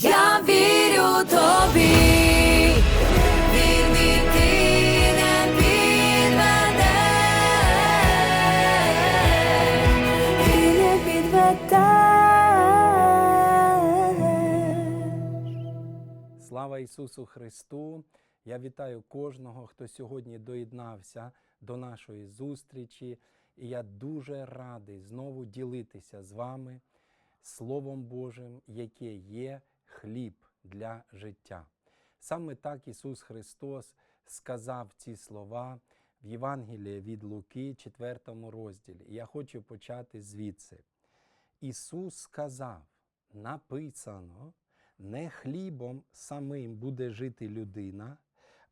Я вірю тобі. Слава Ісусу Христу! Я вітаю кожного, хто сьогодні доєднався до нашої зустрічі, і я дуже радий знову ділитися з вами Словом Божим, яке є хліб для життя. Саме так Ісус Христос сказав ці слова в Євангелії від Луки, 4 розділі. Я хочу почати звідси. Ісус сказав: написано, не хлібом самим буде жити людина,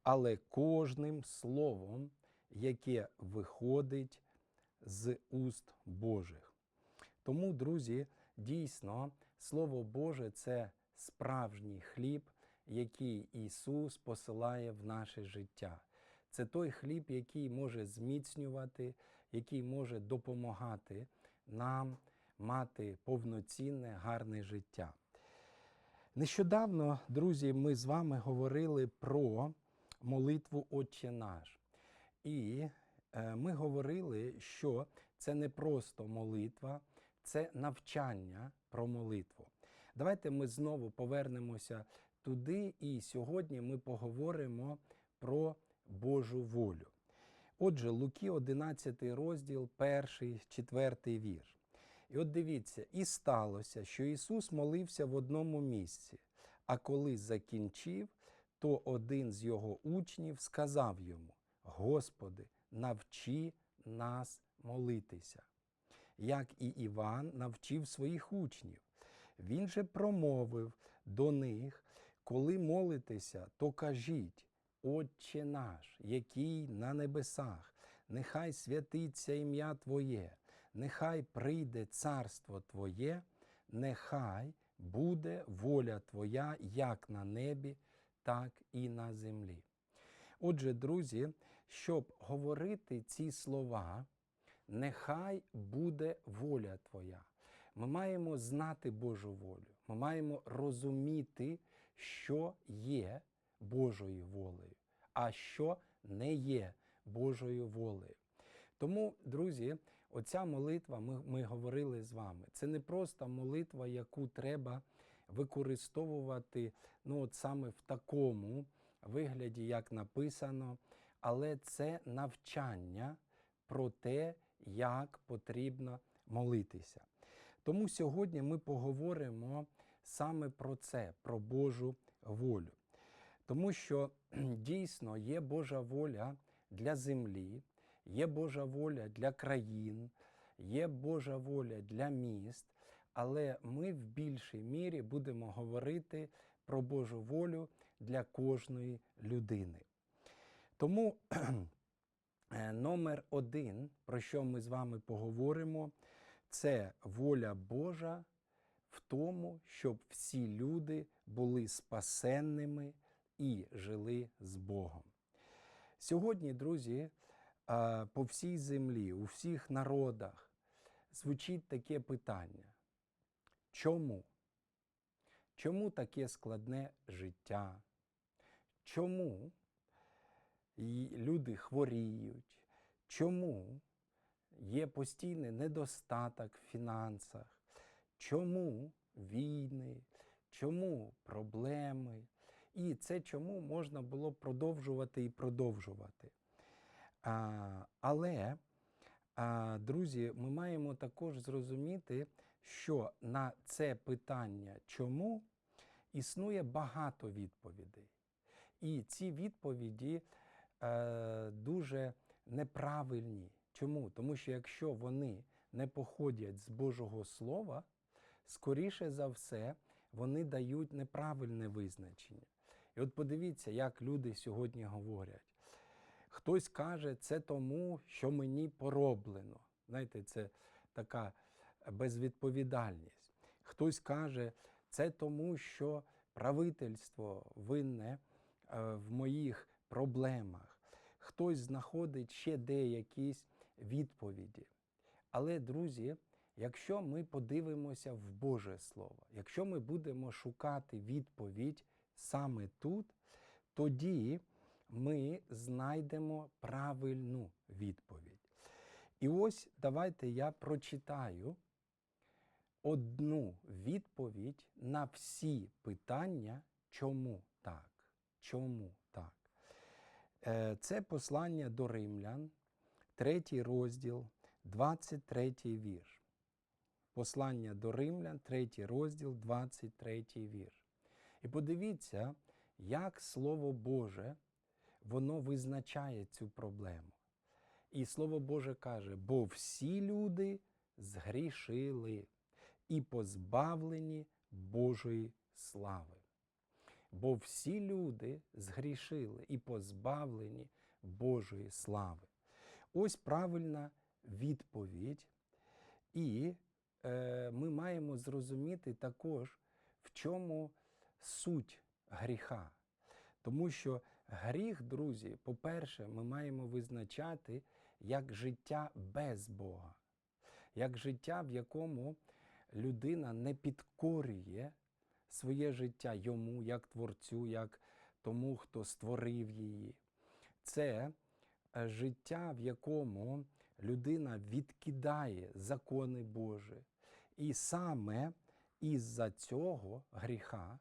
але кожним словом, яке виходить з уст Божих. Тому, друзі, дійсно, Слово Боже це справжній хліб, який Ісус посилає в наше життя. Це той хліб, який може зміцнювати, який може допомагати нам мати повноцінне, гарне життя. Нещодавно, друзі, ми з вами говорили про молитву Отче наш. І е, ми говорили, що це не просто молитва, це навчання про молитву. Давайте ми знову повернемося туди, і сьогодні ми поговоримо про Божу волю. Отже, Луки, 11 розділ, 1, 4 вірш. І от дивіться, і сталося, що Ісус молився в одному місці, а коли закінчив, то один з його учнів сказав йому: Господи, навчи нас молитися, як і Іван навчив своїх учнів. Він же промовив до них, коли молитеся, то кажіть, Отче наш, який на небесах, нехай святиться ім'я Твоє, нехай прийде царство Твоє, нехай буде воля Твоя як на небі, так і на землі. Отже, друзі, щоб говорити ці слова, нехай буде воля Твоя. Ми маємо знати Божу волю, ми маємо розуміти, що є Божою волею, а що не є Божою волею. Тому, друзі, оця молитва, ми, ми говорили з вами, це не просто молитва, яку треба використовувати ну, от саме в такому вигляді, як написано, але це навчання про те, як потрібно молитися. Тому сьогодні ми поговоримо саме про це, про Божу волю. Тому що дійсно є Божа воля для землі, є Божа воля для країн, є Божа воля для міст, але ми в більшій мірі будемо говорити про Божу волю для кожної людини. Тому е, номер один, про що ми з вами поговоримо, це воля Божа в тому, щоб всі люди були спасенними і жили з Богом. Сьогодні, друзі, по всій землі, у всіх народах звучить таке питання. Чому? Чому таке складне життя? Чому люди хворіють? Чому є постійний недостаток в фінансах? Чому війни? Чому проблеми? І це чому можна було продовжувати і продовжувати. А, але, а, друзі, ми маємо також зрозуміти, що на це питання чому існує багато відповідей. І ці відповіді е, дуже неправильні. Чому? Тому що якщо вони не походять з Божого Слова, скоріше за все, вони дають неправильне визначення. І от подивіться, як люди сьогодні говорять. Хтось каже, це тому, що мені пороблено. Знаєте, це така безвідповідальність. Хтось каже, це тому, що правительство винне е, в моїх проблемах. Хтось знаходить ще деякісь відповіді. Але, друзі, якщо ми подивимося в Боже Слово, якщо ми будемо шукати відповідь саме тут, тоді ми знайдемо правильну відповідь. І ось давайте я прочитаю одну відповідь на всі питання, чому так? Чому так? Е, Це послання до римлян, третій розділ, 23 вірш. Послання до римлян, третій розділ, 23 вірш. І подивіться, як Слово Боже воно визначає цю проблему. І Слово Боже каже: бо всі люди згрішили і позбавлені Божої слави. Бо всі люди згрішили і позбавлені Божої слави. Ось правильна відповідь. І е, ми маємо зрозуміти також, в чому суть гріха. Тому що гріх, друзі, по-перше, ми маємо визначати як життя без Бога, як життя, в якому людина не підкорює своє життя йому, як творцю, як тому, хто створив її. Це життя, в якому людина відкидає закони Божі. І саме із-за цього гріха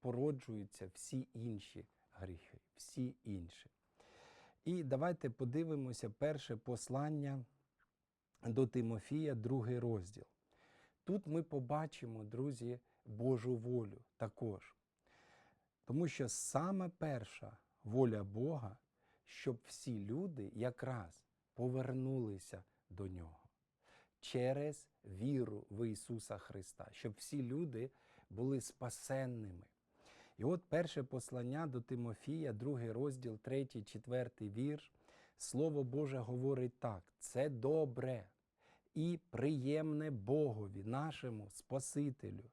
породжуються всі інші гріхи, всі інші. І давайте подивимося перше послання до Тимофія, другий розділ. Тут ми побачимо, друзі, Божу волю також. Тому що саме перша воля Бога, щоб всі люди якраз повернулися до Нього через віру в Ісуса Христа, щоб всі люди були спасенними. І от перше послання до Тимофія, другий розділ, третій, четвертий вірш. Слово Боже говорить так: це добре і приємне Богові, нашому Спасителю.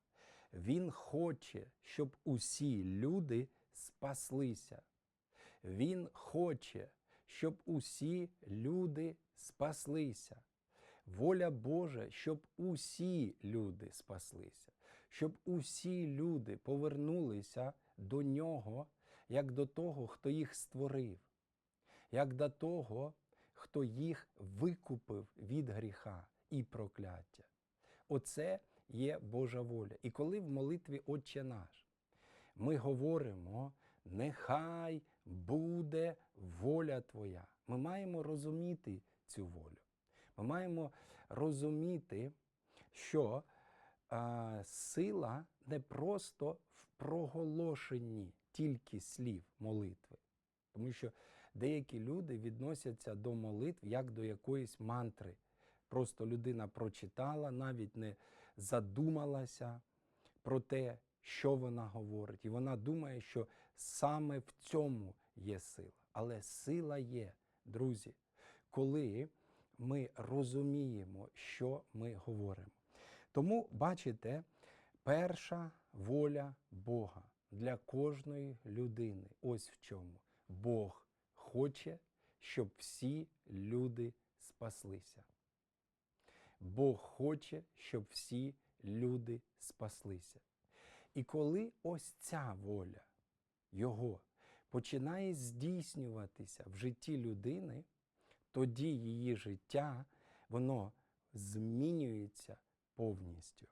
Він хоче, щоб усі люди спаслися. Він хоче, щоб усі люди спаслися. Воля Божа, щоб усі люди спаслися, щоб усі люди повернулися до Нього, як до того, хто їх створив, як до того, хто їх викупив від гріха і прокляття. Оце є Божа воля. І коли в молитві Отче наш ми говоримо, нехай буде воля Твоя, ми маємо розуміти цю волю. Ми маємо розуміти, що а, сила не просто в проголошенні тільки слів молитви. Тому що деякі люди відносяться до молитв як до якоїсь мантри. Просто людина прочитала, навіть не задумалася про те, що вона говорить. І вона думає, що саме в цьому є сила. Але сила є, друзі, коли ми розуміємо, що ми говоримо. Тому, бачите, перша воля Бога для кожної людини. Ось в чому. Бог хоче, щоб всі люди спаслися. Бог хоче, щоб всі люди спаслися. І коли ось ця воля Його починає здійснюватися в житті людини, тоді її життя воно змінюється повністю.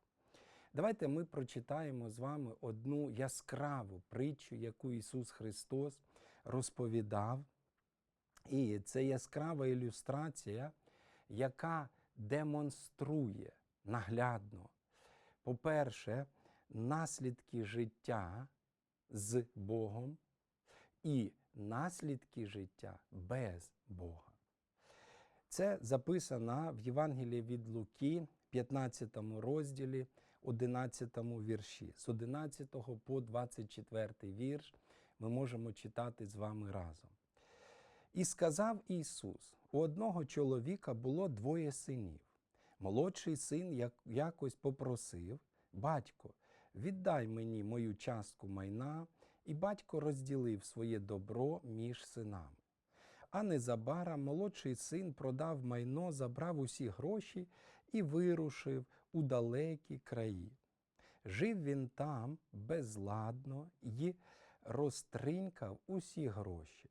Давайте ми прочитаємо з вами одну яскраву притчу, яку Ісус Христос розповідав. І це яскрава ілюстрація, яка демонструє наглядно, по-перше, наслідки життя з Богом і наслідки життя без Бога. Це записано в Євангелії від Луки, 15 розділі, 11 вірші. З 11 по 24 вірш ми можемо читати з вами разом. І сказав Ісус: у одного чоловіка було двоє синів. Молодший син якось попросив: Батько, віддай мені мою частку майна, і батько розділив своє добро між синами. А незабаром молодший син продав майно, забрав усі гроші і вирушив у далекі краї. Жив він там безладно і розтринькав усі гроші.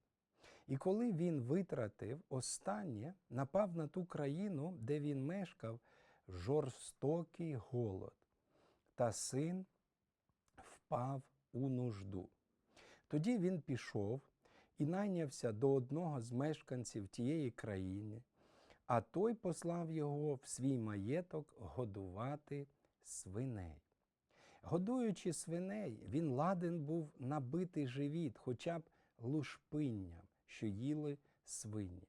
І коли він витратив останнє, напав на ту країну, де він мешкав, жорстокий голод, та син впав у нужду. Тоді він пішов і найнявся до одного з мешканців тієї країни, а той послав його в свій маєток годувати свиней. Годуючи свиней, він ладен був набити живіт хоча б лушпинням, що їли свині,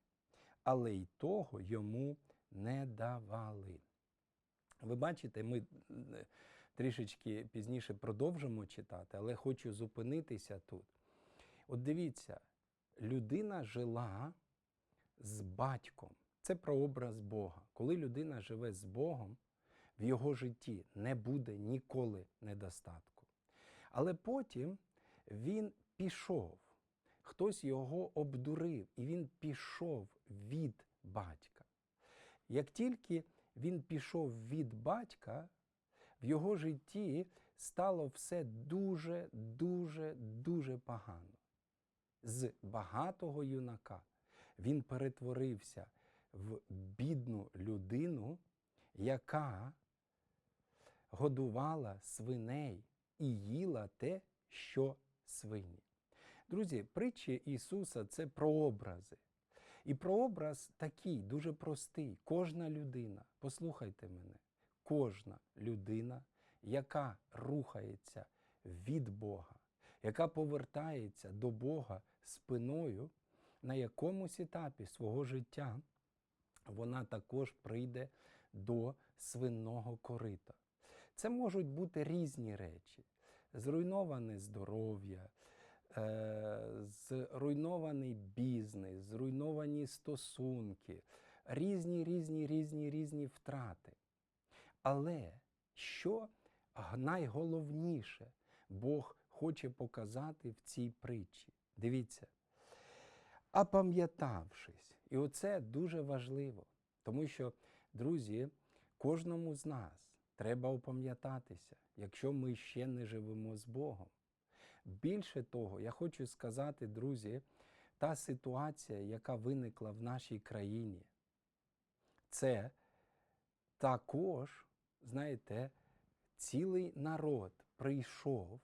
але й того йому не давали. Ви бачите, ми трішечки пізніше продовжимо читати, але хочу зупинитися тут. От дивіться, людина жила з батьком. Це прообраз Бога. Коли людина живе з Богом, в його житті не буде ніколи недостатку. Але потім він пішов, хтось його обдурив, і він пішов від батька. Як тільки він пішов від батька, в його житті стало все дуже, дуже, дуже погано. З багатого юнака він перетворився в бідну людину, яка годувала свиней і їла те, що свині. Друзі, притчі Ісуса це прообрази. І прообраз такий, дуже простий. Кожна людина, послухайте мене, кожна людина, яка рухається від Бога, яка повертається до Бога спиною, на якомусь етапі свого життя вона також прийде до свинного корита. Це можуть бути різні речі: зруйноване здоров'я, е, зруйнований бізнес, зруйновані стосунки, різні, різні, різні, різні втрати. Але що найголовніше Бог хоче показати в цій притчі? Дивіться. А і оце дуже важливо, тому що, друзі, кожному з нас треба опам'ятатися, якщо ми ще не живемо з Богом. Більше того, я хочу сказати, друзі, та ситуація, яка виникла в нашій країні, це також, знаєте, цілий народ прийшов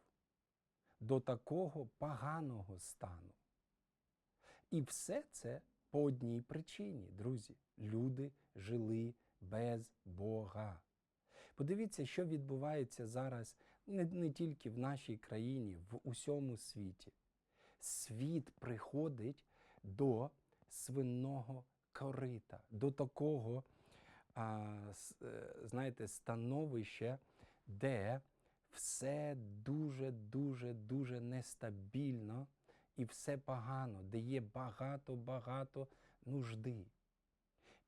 до такого поганого стану. І все це по одній причині, друзі. Люди жили без Бога. Подивіться, що відбувається зараз не, не тільки в нашій країні, в усьому світі. Світ приходить до свинного корита, до такого, а, е, знаєте, становища, де все дуже, дуже, дуже нестабільно і все погано, де є багато-багато нужди.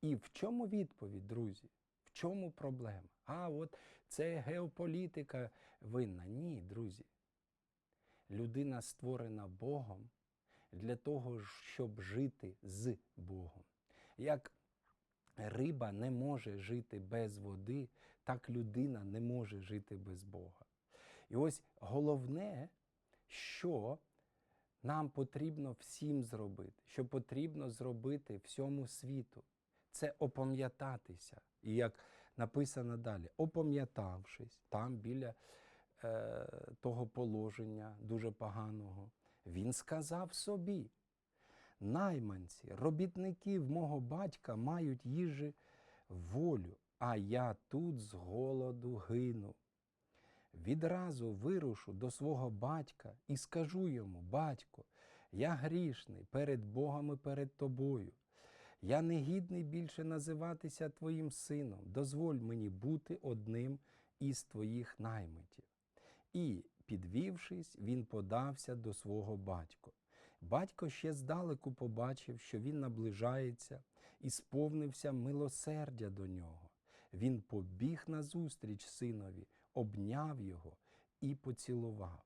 І в чому відповідь, друзі? В чому проблема? А от це геополітика винна. Ні, друзі. Людина створена Богом для того, щоб жити з Богом. Як риба не може жити без води, так людина не може жити без Бога. І ось головне, що нам потрібно всім зробити, що потрібно зробити всьому світу, це опам'ятатися. І як написано далі, опам'ятавшись там біля е, того положення дуже поганого, він сказав собі: найманці, робітників мого батька мають їжі волю, а я тут з голоду гину. Відразу вирушу до свого батька і скажу йому: Батько, я грішний перед Богом і перед тобою. Я не гідний більше називатися твоїм сином. Дозволь мені бути одним із твоїх наймитів. І, підвівшись, він подався до свого батька. Батько ще здалеку побачив, що він наближається, і сповнився милосердя до нього. Він побіг назустріч синові, обняв його і поцілував.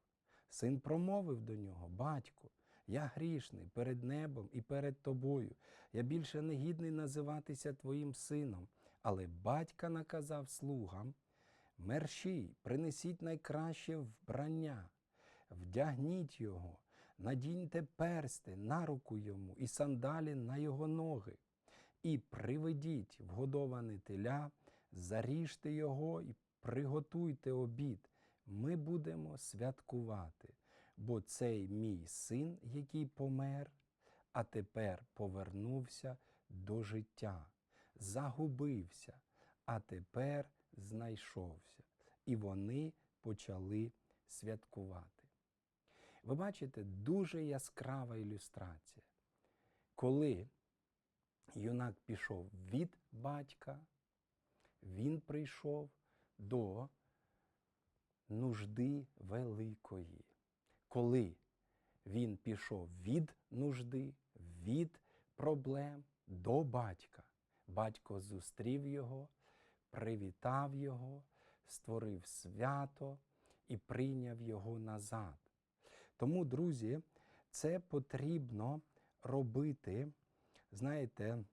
Син промовив до нього: Батько, я грішний перед небом і перед тобою. Я більше не гідний називатися твоїм сином. Але батька наказав слугам мерщій, принесіть найкраще вбрання, вдягніть його, надіньте персти на руку йому і сандалі на його ноги, і приведіть вгодоване теля, заріжте його і приготуйте обід. Ми будемо святкувати, бо цей мій син, який помер, а тепер повернувся до життя, загубився, а тепер знайшовся. І вони почали святкувати. Ви бачите, дуже яскрава ілюстрація. Коли юнак пішов від батька, він прийшов до нужди великої. Коли він пішов від нужди, від проблем до батька, батько зустрів його, привітав його, створив свято і прийняв його назад. Тому, друзі, це потрібно робити, знаєте,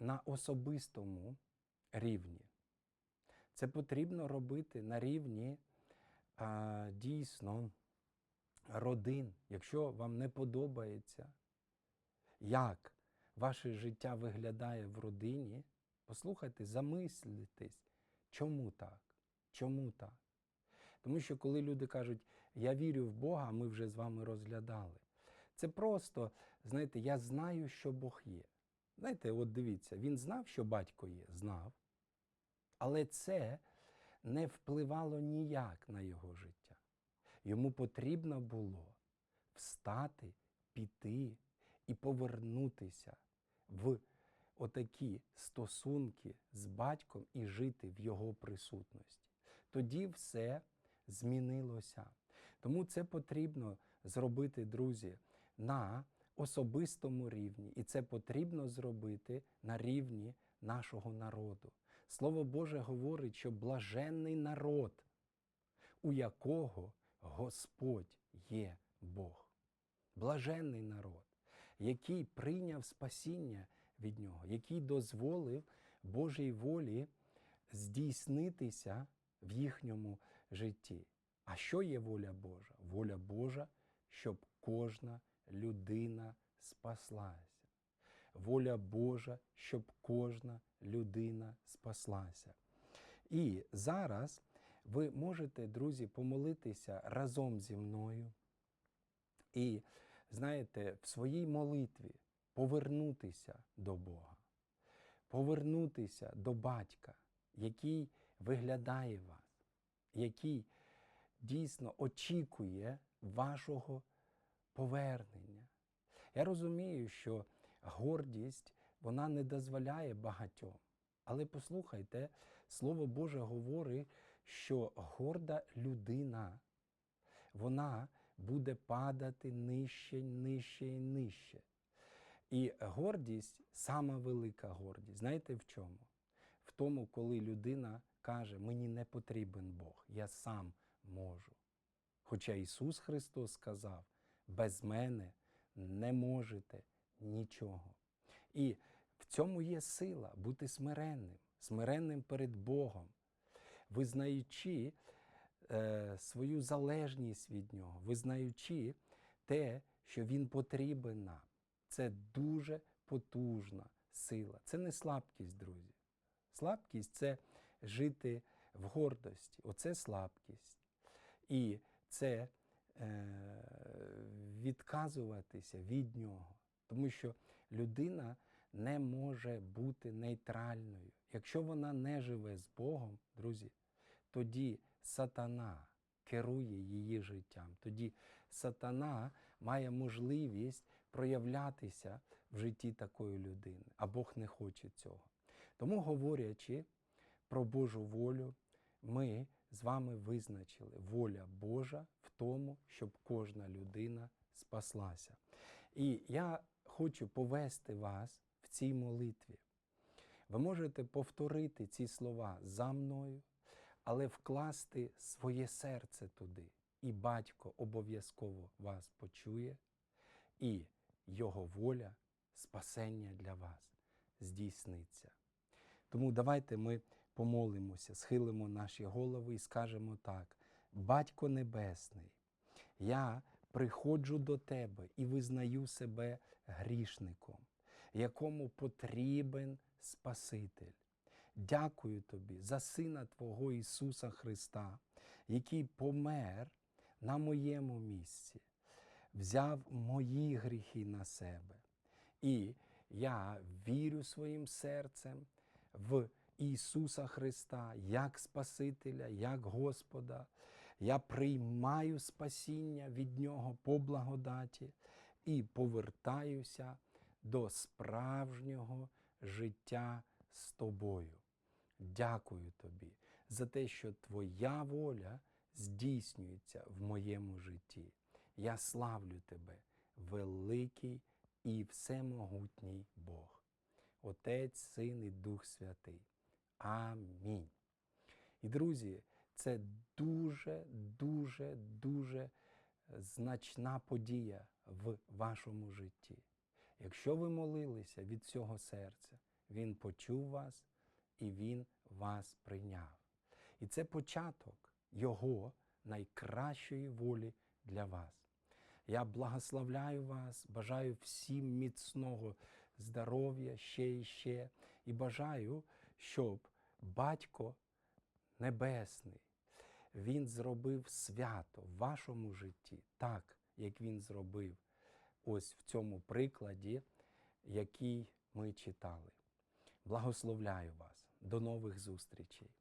на особистому рівні. Це потрібно робити на рівні а, дійсно родин. Якщо вам не подобається, як ваше життя виглядає в родині, послухайте, замислитесь, чому так? Чому так? Тому що коли люди кажуть, я вірю в Бога, ми вже з вами розглядали. Це просто, знаєте, я знаю, що Бог є. Знаєте, от дивіться, він знав, що батько є, знав, але це не впливало ніяк на його життя. Йому потрібно було встати, піти і повернутися в отакі стосунки з батьком і жити в його присутності. Тоді все змінилося. Тому це потрібно зробити, друзі, на особистому рівні, і це потрібно зробити на рівні нашого народу. Слово Боже говорить, що блаженний народ, у якого Господь є Бог. Блаженний народ, який прийняв спасіння від нього, який дозволив Божій волі здійснитися в їхньому житті. А що є воля Божа? Воля Божа, щоб кожна людина спаслася. Воля Божа, щоб кожна людина спаслася. І зараз ви можете, друзі, помолитися разом зі мною. І, знаєте, в своїй молитві повернутися до Бога, повернутися до батька, який виглядає вас, який дійсно очікує вашого повернення. Я розумію, що гордість вона не дозволяє багатьом. Але послухайте, Слово Боже говорить, що горда людина, вона буде падати нижче, нижче і нижче. І гордість сама велика гордість. Знаєте в чому? В тому, коли людина каже, мені не потрібен Бог, я сам можу. Хоча Ісус Христос сказав, без мене не можете нічого. І в цьому є сила бути смиренним, смиренним перед Богом, визнаючи е, свою залежність від Нього, визнаючи те, що Він потрібен нам. Це дуже потужна сила. Це не слабкість, друзі. Слабкість це жити в гордості. Оце слабкість. І це е, відказуватися від нього. Тому що людина не може бути нейтральною. Якщо вона не живе з Богом, друзі, тоді сатана керує її життям. Тоді сатана має можливість проявлятися в житті такої людини, а Бог не хоче цього. Тому, говорячи про Божу волю, ми з вами визначили воля Божа в тому, щоб кожна людина спаслася. І я хочу повести вас в цій молитві. Ви можете повторити ці слова за мною, але вкласти своє серце туди. І батько обов'язково вас почує, і його воля, спасення для вас здійсниться. Тому давайте ми помолимося, схилимо наші голови і скажемо так: Батько Небесний, я приходжу до Тебе і визнаю себе грішником, якому потрібен Спаситель. Дякую Тобі за Сина Твого Ісуса Христа, який помер на моєму місці, взяв мої гріхи на себе. І я вірю своїм серцем в Ісуса Христа як Спасителя, як Господа. Я приймаю спасіння від Нього по благодаті і повертаюся до справжнього життя з тобою. Дякую тобі за те, що Твоя воля здійснюється в моєму житті. Я славлю тебе, великий і всемогутній Бог, Отець, Син і Дух Святий. Амінь. І, друзі, це дуже, дуже, дуже значна подія в вашому житті. Якщо ви молилися від цього серця, Він почув вас і Він вас прийняв. І це початок Його найкращої волі для вас. Я благословляю вас, бажаю всім міцного здоров'я ще і ще, і бажаю, щоб батько Небесний, Він зробив свято в вашому житті, так, як він зробив ось в цьому прикладі, який ми читали. Благословляю вас. До нових зустрічей.